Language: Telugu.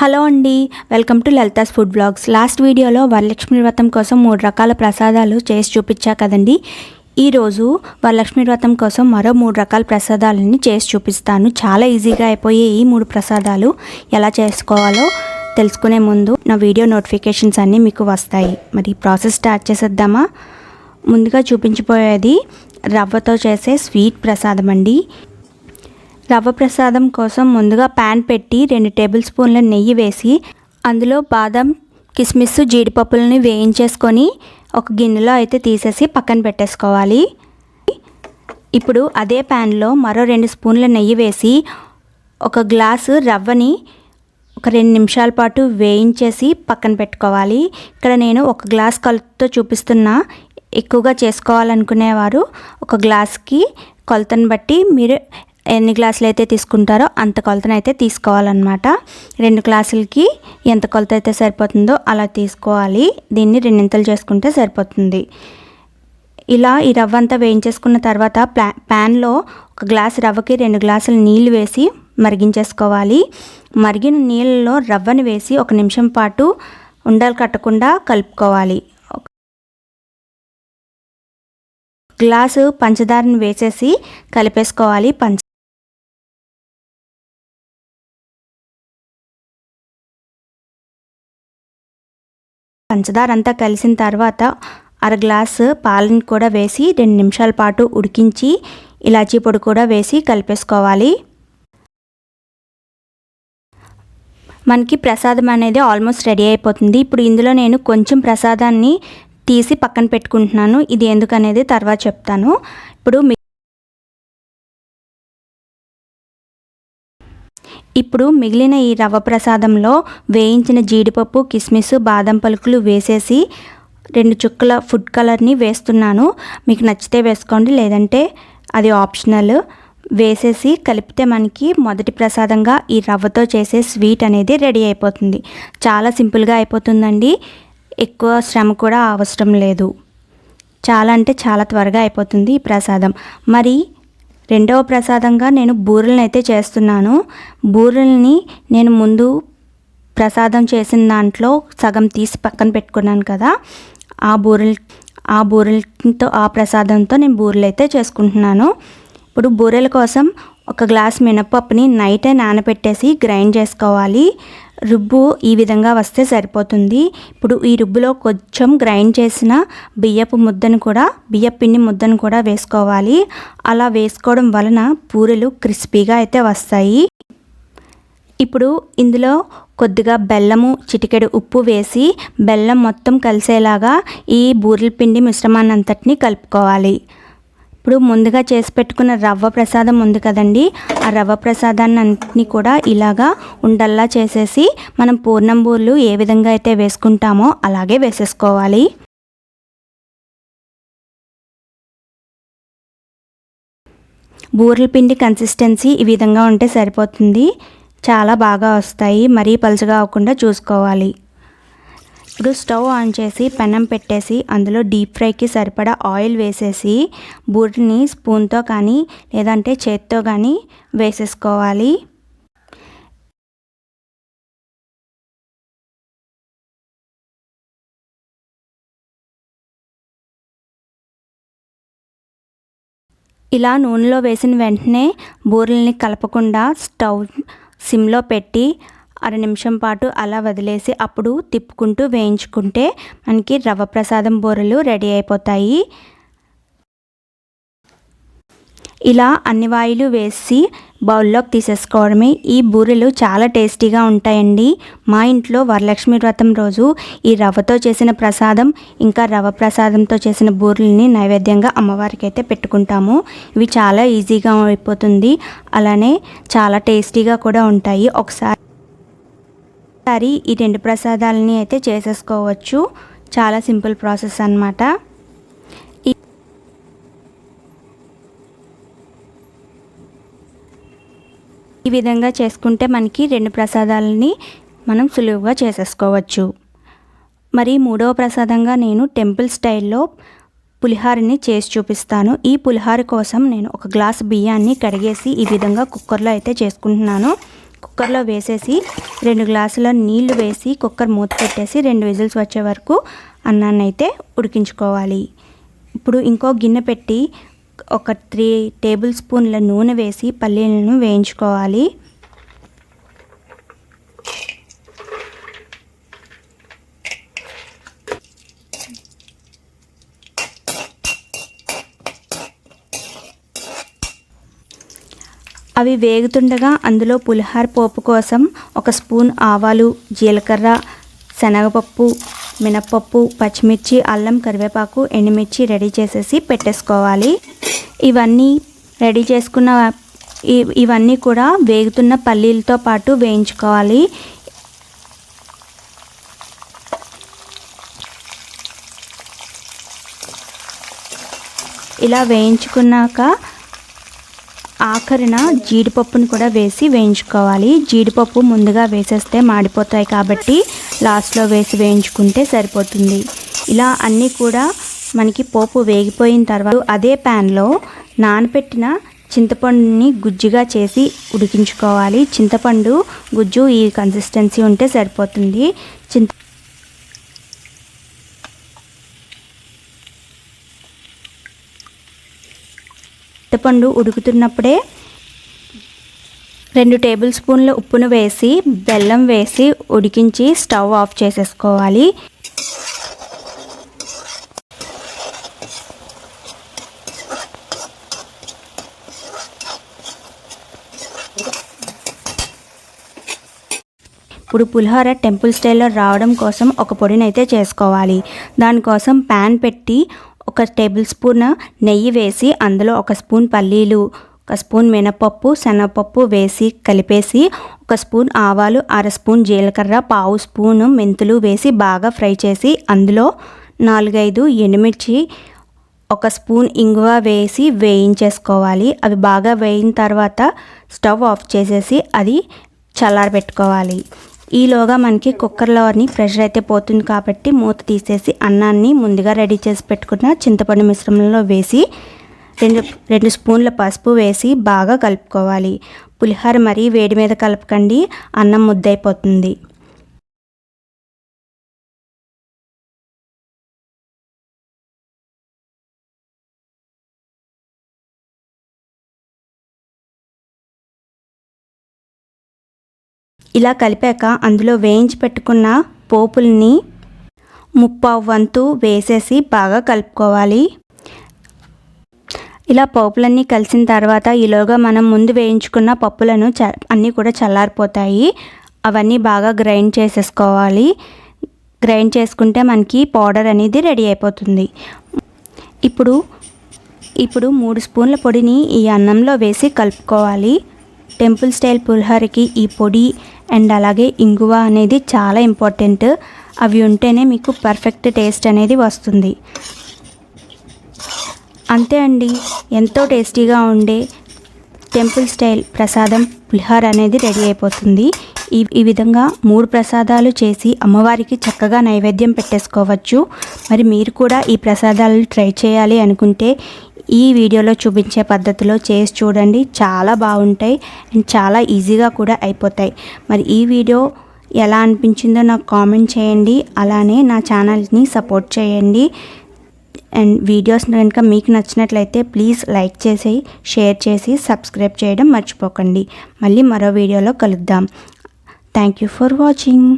హలో అండి welcome to Lalitha's food blogs. Last వీడియోలో వరలక్ష్మి వ్రతం కోసం మూడు రకాల ప్రసాదాలు చేసి చూపించా కదండి. ఈరోజు వరలక్ష్మి వ్రతం కోసం మరో మూడు రకాల ప్రసాదాలని చేసి చూపిస్తాను. చాలా ఈజీగా అయిపోయే ఈ మూడు ప్రసాదాలు ఎలా చేసుకోవాలో తెలుసుకునే ముందు నా వీడియో నోటిఫికేషన్స్ అన్నీ మీకు వస్తాయి. మరి ప్రాసెస్ స్టార్ట్ చేసేద్దామా? ముందుగా చూపించిపోయేది రవ్వతో చేసే స్వీట్ ప్రసాదం అండి. రవ్వ ప్రసాదం కోసం ముందుగా ప్యాన్ పెట్టి రెండు టేబుల్ స్పూన్ల నెయ్యి వేసి అందులో బాదం కిస్మిస్ జీడిపప్పులని వేయించేసుకొని ఒక గిన్నెలో అయితే తీసేసి పక్కన పెట్టేసుకోవాలి. ఇప్పుడు అదే ప్యాన్లో మరో రెండు స్పూన్ల నెయ్యి వేసి ఒక గ్లాసు రవ్వని ఒక రెండు నిమిషాల పాటు వేయించేసి పక్కన పెట్టుకోవాలి. ఇక్కడ నేను ఒక గ్లాస్ కొలతతో చూపిస్తున్నా. ఎక్కువగా చేసుకోవాలనుకునేవారు ఒక గ్లాస్కి కొలతను బట్టి మీరు ఎన్ని గ్లాసులు అయితే తీసుకుంటారో అంత కొలతను అయితే తీసుకోవాలన్నమాట. రెండు గ్లాసులకి ఎంత కొలత అయితే సరిపోతుందో అలా తీసుకోవాలి. దీన్ని రెండింతలు చేసుకుంటే సరిపోతుంది. ఇలా ఈ రవ్వ అంతా వేయించేసుకున్న తర్వాత ప్లా ప్యాన్లో ఒక గ్లాస్ రవ్వకి రెండు గ్లాసులు నీళ్ళు వేసి మరిగించేసుకోవాలి. మరిగిన నీళ్ళలో రవ్వను వేసి ఒక నిమిషం పాటు ఉండలు కట్టకుండా కలుపుకోవాలి. గ్లాసు పంచదారను వేసేసి కలిపేసుకోవాలి. పంచ పంచదార అంతా కలిసిన తర్వాత అర గ్లాసు పాలని కూడా వేసి రెండు నిమిషాల పాటు ఉడికించి ఇలాచీ పొడి కూడా వేసి కలిపేసుకోవాలి. మనకి ప్రసాదం అనేది ఆల్మోస్ట్ రెడీ అయిపోతుంది. ఇప్పుడు ఇందులో నేను కొంచెం ప్రసాదాన్ని తీసి పక్కన పెట్టుకుంటున్నాను. ఇది ఎందుకనేది తర్వాత చెప్తాను. ఇప్పుడు ఇప్పుడు మిగిలిన ఈ రవ్వ ప్రసాదంలో వేయించిన జీడిపప్పు కిస్మిస్ బాదం పలుకులు వేసేసి రెండు చుక్కల ఫుడ్ కలర్ని వేస్తున్నాను. మీకు నచ్చితే వేసుకోండి లేదంటే అది ఆప్షనల్. వేసేసి కలిపితే మనకి మొదటి ప్రసాదంగా ఈ రవ్వతో చేసే స్వీట్ అనేది రెడీ అయిపోతుంది. చాలా సింపుల్గా అయిపోతుందండి. ఎక్కువ శ్రమ కూడా అవసరం లేదు. చాలా అంటే చాలా త్వరగా అయిపోతుంది ఈ ప్రసాదం. మరి రెండవ ప్రసాదంగా నేను బూరెలను అయితే చేస్తున్నాను. బూరెల్ని నేను ముందు ప్రసాదం చేసిన దాంట్లో సగం తీసి పక్కన పెట్టుకున్నాను కదా ఆ బూరెల్ ఆ బూరెలతో ఆ ప్రసాదంతో నేను బూరెలు అయితే చేసుకుంటున్నాను. ఇప్పుడు బూరెల కోసం ఒక గ్లాస్ మినపప్పుని నైటే నానబెట్టేసి గ్రైండ్ చేసుకోవాలి. రుబ్బు ఈ విధంగా వస్తే సరిపోతుంది. ఇప్పుడు ఈ రుబ్బులో కొంచెం గ్రైండ్ చేసిన బియ్యపు ముద్దను కూడా బియ్యపు పిండి ముద్దను కూడా వేసుకోవాలి. అలా వేసుకోవడం వలన పూరెలు క్రిస్పీగా అయితే వస్తాయి. ఇప్పుడు ఇందులో కొద్దిగా బెల్లము చిటికెడు ఉప్పు వేసి బెల్లం మొత్తం కలిసేలాగా ఈ బూరెల పిండి మిశ్రమాన్ని అంతటిని కలుపుకోవాలి. ఇప్పుడు ముందుగా చేసి పెట్టుకున్న రవ్వ ప్రసాదం ఉంది కదండి. ఆ రవ్వ ప్రసాదాన్ని అన్నింటినీ కూడా ఇలాగా ఉండల్లా చేసేసి మనం పూర్ణం బూర్లు ఏ విధంగా అయితే వేసుకుంటామో అలాగే వేసేసుకోవాలి. బూరెల పిండి కన్సిస్టెన్సీ ఈ విధంగా ఉంటే సరిపోతుంది. చాలా బాగా వస్తాయి. మరీ పలుచగా అవ్వకుండా చూసుకోవాలి. ఇప్పుడు స్టవ్ ఆన్ చేసి పెనం పెట్టేసి అందులో డీప్ ఫ్రైకి సరిపడా ఆయిల్ వేసేసి బూరిని స్పూన్తో కానీ లేదంటే చేత్తో కానీ వేసేసుకోవాలి. ఇలా నూనెలో వేసిన వెంటనే బూరెల్ని కలపకుండా స్టవ్ సిమ్లో పెట్టి అర నిమిషం పాటు అలా వదిలేసి అప్పుడు తిప్పుకుంటూ వేయించుకుంటే మనకి రవ్వ ప్రసాదం బూరెలు రెడీ అయిపోతాయి. ఇలా అన్ని వాయిలు వేసి బౌల్లోకి తీసేసుకోవడమే. ఈ బూరెలు చాలా టేస్టీగా ఉంటాయండి. మా ఇంట్లో వరలక్ష్మి వ్రతం రోజు ఈ రవ్వతో చేసిన ప్రసాదం ఇంకా రవ్వ ప్రసాదంతో చేసిన బూరెల్ని నైవేద్యంగా అమ్మవారికి అయితే పెట్టుకుంటాము. ఇవి చాలా ఈజీగా అయిపోతుంది. అలానే చాలా టేస్టీగా కూడా ఉంటాయి. ఒకసారి ఒకసారి ఈ రెండు ప్రసాదాలని అయితే చేసేసుకోవచ్చు. చాలా సింపుల్ ప్రాసెస్ అనమాట ఈ విధంగా చేసుకుంటే మనకి రెండు ప్రసాదాలని మనం సులువుగా చేసేసుకోవచ్చు. మరి మూడవ ప్రసాదంగా నేను టెంపుల్ స్టైల్లో పులిహారిని చేసి చూపిస్తాను. ఈ పులిహార కోసం నేను ఒక గ్లాస్ బియ్యాన్ని కడిగేసి ఈ విధంగా కుక్కర్లో అయితే చేసుకుంటున్నాను. కుక్కర్లో వేసేసి రెండు గ్లాసుల నీళ్ళు వేసి కుక్కర్ మూత పెట్టేసి రెండు విజిల్స్ వచ్చే వరకు అన్నాన్ని అయితే ఉడికించుకోవాలి. ఇప్పుడు ఇంకో గిన్నె పెట్టి ఒక త్రీ టేబుల్ స్పూన్ల నూనె వేసి పల్లీలను వేయించుకోవాలి. అవి వేగుతుండగా అందులో పులిహార పోపు కోసం ఒక స్పూన్ ఆవాలు జీలకర్ర శనగపప్పు మినప్పప్పు పచ్చిమిర్చి అల్లం కరివేపాకు ఎండుమిర్చి రెడీ చేసేసి పెట్టేసుకోవాలి. ఇవన్నీ రెడీ చేసుకున్న ఇ- ఇవన్నీ కూడా వేగుతున్న పల్లీలతో పాటు వేయించుకోవాలి. ఇలా వేయించుకున్నాక ఆఖరిన జీడిపప్పును కూడా వేసి వేయించుకోవాలి. జీడిపప్పు ముందుగా వేసేస్తే మాడిపోతాయి కాబట్టి లాస్ట్లో వేసి వేయించుకుంటే సరిపోతుంది. ఇలా అన్నీ కూడా మనకి పోపు వేగిపోయిన తర్వాత అదే ప్యాన్లో నానబెట్టిన చింతపండుని గుజ్జుగా చేసి ఉడికించుకోవాలి. చింతపండు గుజ్జు ఈ కన్సిస్టెన్సీ ఉంటే సరిపోతుంది. చింత చింతపండు ఉడుకుతున్నప్పుడే రెండు టేబుల్ స్పూన్ల ఉప్పును వేసి బెల్లం వేసి ఉడికించి స్టవ్ ఆఫ్ చేసేసుకోవాలి. ఇప్పుడు పులిహోర టెంపుల్ స్టైల్లో రావడం కోసం ఒక పొడిని అయితే చేసుకోవాలి. దానికోసం ప్యాన్ పెట్టి ఒక టేబుల్ స్పూన్ నెయ్యి వేసి అందులో ఒక స్పూన్ పల్లీలు ఒక స్పూన్ మినపప్పు శనగపప్పు వేసి కలిపేసి ఒక స్పూన్ ఆవాలు అర స్పూన్ జీలకర్ర పావు స్పూన్ మెంతులు వేసి బాగా ఫ్రై చేసి అందులో నాలుగైదు ఎండుమిర్చి ఒక స్పూన్ ఇంగువ వేసి వేయించేసుకోవాలి. అవి బాగా వేయిన తర్వాత స్టవ్ ఆఫ్ చేసేసి అది చల్లారబెట్టుకోవాలి. ఈలోగా మనకి కుక్కర్లోని ప్రెషర్ అయితే పోతుంది కాబట్టి మూత తీసేసి అన్నాన్ని ముందుగా రెడీ చేసి పెట్టుకున్న చింతపండు మిశ్రమంలో వేసి రెండు రెండు స్పూన్ల పసుపు వేసి బాగా కలుపుకోవాలి. పులిహోర మరీ వేడి మీద కలపకండి. అన్నం ముద్దైపోతుంది ఇలా కలిపాక అందులో వేయించి పెట్టుకున్న పోపుల్ని ముప్పావు వంతు వేసేసి బాగా కలుపుకోవాలి. ఇలా పోపులన్నీ కలిసిన తర్వాత ఈలోగా మనం ముందు వేయించుకున్న పప్పులను చ అన్నీ కూడా చల్లారిపోతాయి. అవన్నీ బాగా గ్రైండ్ చేసేసుకోవాలి. గ్రైండ్ చేసుకుంటే మనకి పౌడర్ అనేది రెడీ అయిపోతుంది. ఇప్పుడు ఇప్పుడు మూడు స్పూన్ల పొడిని ఈ అన్నంలో వేసి కలుపుకోవాలి. టెంపుల్ స్టైల్ పులిహోరకి ఈ పొడి అండ్ అలాగే ఇంగువ అనేది చాలా ఇంపార్టెంట్. అవి ఉంటేనే మీకు పర్ఫెక్ట్ టేస్ట్ అనేది వస్తుంది. అంతే అండి. ఎంతో టేస్టీగా ఉండే టెంపుల్ స్టైల్ ప్రసాదం పులిహోర అనేది రెడీ అయిపోతుంది. ఈ ఈ విధంగా మూడు ప్రసాదాలు చేసి అమ్మవారికి చక్కగా నైవేద్యం పెట్టేసుకోవచ్చు. మరి మీరు కూడా ఈ ప్రసాదాలు ట్రై చేయాలి అనుకుంటే ఈ వీడియోలో చూపించే పద్ధతిలో చేసి చూడండి. చాలా బాగుంటాయి అండ్ చాలా ఈజీగా కూడా అయిపోతాయి. మరి ఈ వీడియో ఎలా అనిపించిందో నాకు కామెంట్ చేయండి. అలానే నా ఛానల్ని సపోర్ట్ చేయండి. అండ్ వీడియోస్ కనుక మీకు నచ్చినట్లయితే ప్లీజ్ లైక్ చేసి షేర్ చేసి సబ్స్క్రైబ్ చేయడం మర్చిపోకండి. మళ్ళీ మరో వీడియోలో కలుద్దాం. Thank you for watching.